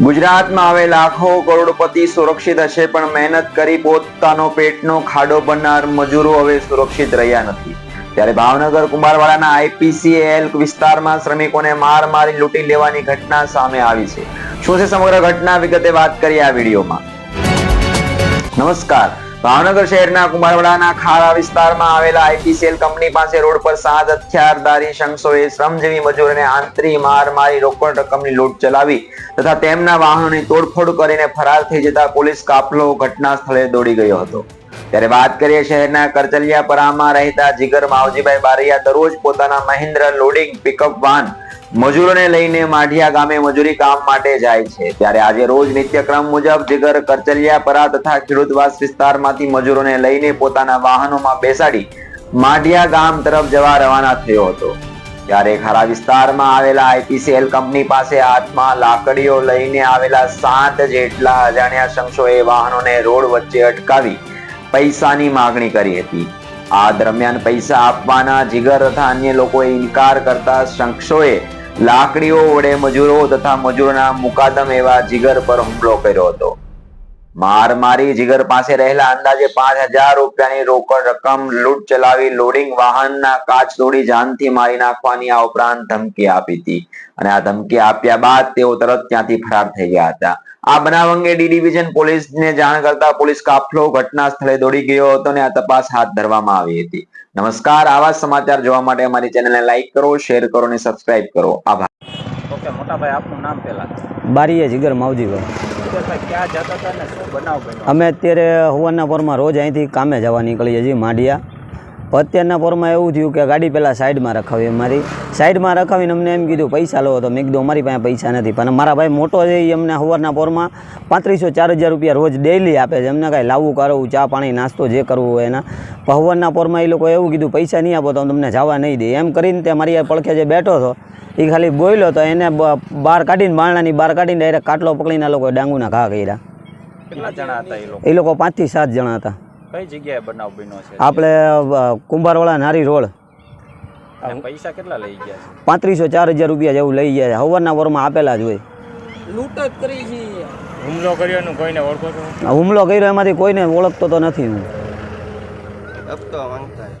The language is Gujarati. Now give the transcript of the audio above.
ગુજરાતમાં હવે લાખો કરોડપતિ સુરક્ષિત હશે, પણ મહેનત કરી પોતાનો પેટનો ખાડો બનનાર મજૂરો હવે સુરક્ષિત રહ્યા નથી. ત્યારે ભાવનગર કુંભારવાડાના આઈપીસીએલ વિસ્તારમાં શ્રમિકોને માર મારી લૂંટી લેવાની ઘટના સામે આવી છે. શું છે સમગ્ર ઘટના વિગતે વાત કરીએ આ વિડીયોમાં. નમસ્કાર. ભાવનગર શહેરના કુમારવાડાના ખારા વિસ્તારમાં આવેલા આઈપીસીએલ કંપની પાસે રોડ પર સાત હથિયારધારી શખ્સોએ શ્રમજીવી મજૂરોને આંતરી માર મારી રોકડ રકમની લૂંટ ચલાવી તથા તેમના વાહનોની તોડફોડ કરીને ફરાર થઈ જતા પોલીસ કાફલો ઘટના સ્થળે દોડી ગયો હતો. ત્યારે વાત કરીએ શહેરના કરચલિયાપરામાં રહેતા જીગર માવજીભાઈ બારૈયા દરરોજ પોતાના મહિન્દ્ર લોડિંગ પિકઅપ વાહન મજૂરોને લઈને માઢિયા ગામે મજૂરી કામ માટે જાય છે. ત્યારે આજે રોજ નિત્યક્રમ મુજબ જીગર કરચલિયાપરા તથા ખેડૂતવાસ વિસ્તારમાંથી મજૂરોને લઈને પોતાના વાહનોમાં બેસાડી માઢિયા ગામ તરફ જવા રવાના થયો હતો. ત્યારે ખરા વિસ્તારમાં આવેલા આઈપીસીએલ કંપની પાસે હાથમાં લાકડીઓ લઈને આવેલા સાત જેટલા અજાણ્યા શખ્સોએ વાહનોને રોડ વચ્ચે અટકાવી પૈસાની માગણી કરી હતી. આ દરમિયાન પૈસા આપવાના જીગર તથા અન્ય લોકોએ ઇનકાર કરતા શખ્સોએ લાકડીઓ વડે મજૂરો તથા મજૂરોના મુકાદમ એવા જીગર પર હુમલો કર્યો હતો. માર મારી જીગર પાસે રહેલા અંદાજે પાંચ હજાર રૂપિયાની રોકડ રકમ, લૂંટ ચલાવી, લોડિંગ વાહનના કાચ તોડી જાનથી મારી નાખવાની આ ઉપરાંત ધમકી આપી હતી. અને આ ધમકી આપ્યા બાદ તેઓ તરત ત્યાંથી ફરાર થઈ ગયા હતા. આ બનાવ અંગે ડી ડિવિઝન પોલીસને જાણ કરતા પોલીસ કાફલો ઘટના સ્થળે દોડી ગયો હતો અને આ તપાસ હાથ ધરવામાં આવી હતી. નમસ્કાર આવા સમાચાર જોવા માટે અમારી ચેનલને લાઈક કરો શેર કરો અને સબસ્ક્રાઇબ કરો. આભાર. ઓકે મોટાભાઈ આપનું નામ પહેલા? બારીએ જીગર માવજીભાઈ. જીગરભાઈ ક્યાં જતા હતા ને શું બનાવ બન્યો? અમે અત્યારે હોવાના પરમાં રોજ અહીંથી કામે જવા નીકળીએ છીએ માંડિયા. અત્યારના પોરમાં એવું થયું કે ગાડી પહેલાં સાઈડમાં રખાવી અમારી સાઈડમાં રખાવીને અમને એમ કીધું પૈસા લો. તો મેં કીધું અમારી પાસે પૈસા નથી. પણ મારા ભાઈ મોટો છે એ અમને હવારના પોરમાં પાંત્રીસો ચાર હજાર રૂપિયા રોજ ડેઈલી આપે છે. એમને કાંઈ લાવવું કરવું ચા પાણી નાસ્તો જે કરવું હોય એના. પણ હવારના પોરમાં એ લોકો એવું કીધું પૈસા નહીં આપો તો તમને જવા નહીં દે. એમ કરીને તે મારી પડખે જે બેઠો હતો એ ખાલી બોલ્યો તો એને બહાર કાઢીને બારણાની બહાર કાઢીને ડાયરેક્ટ કાટલો પકડીને આ લોકોએ ડાંગુના ઘા કર્યા. કેટલા જણા હતા એ લોકો? પાંચથી સાત જણા હતા. કઈ જગ્યાએ બનાવ બન્યો છે? આપણે કુંભારવાળા નારી રોડ. પૈસા કેટલા લઈ ગયા છે? પાંત્રીસો ચાર હજાર રૂપિયા જેવું લઈ ગયા છે. હવારના વરમાં આપેલા જ હોય. લૂંટ જ કરી છે. હુમલો કર્યો કોઈને ઓળખો છો? હુમલો કર્યો એમાંથી કોઈને ઓળખતો તો નથી હું.